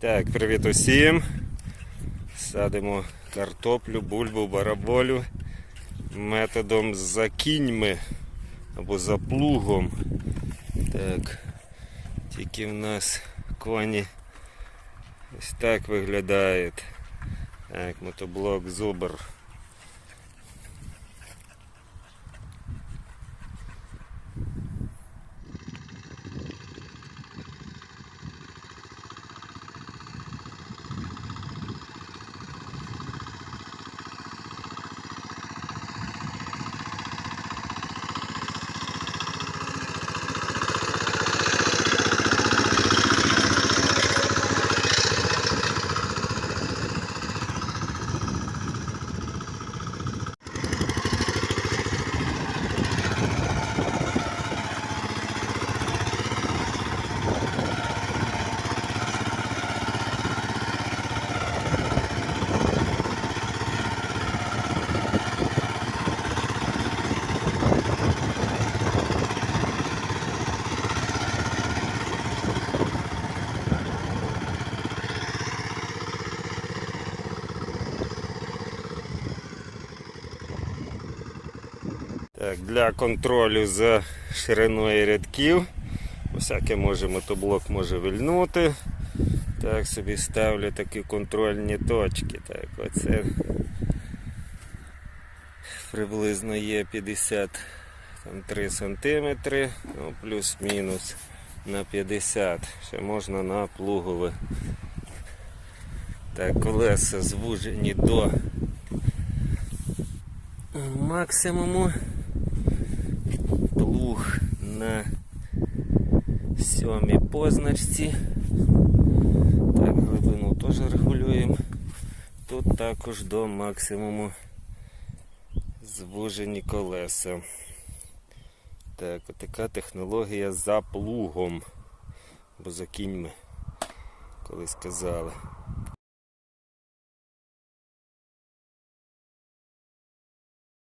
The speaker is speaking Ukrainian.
Так, привіт усім. Садимо картоплю, бульбу, бараболю методом за кіньми або за плугом. Так, тільки в нас коні ось так виглядають. Так, мотоблок зубр. Для контролю за шириною рядків. Всяке може мотоблок може вильнути. Так собі ставлю такі контрольні точки. Так, оце приблизно є 53 сантиметри, ну, плюс-мінус на 50. Ще можна на плугове. Так, колеса звужені до максимуму. Плуг на сьомій позначці. Так, глибину теж регулюємо. Тут також до максимуму звужені колеса. Так, отака технологія за плугом. Бо за кіньми, колись казали.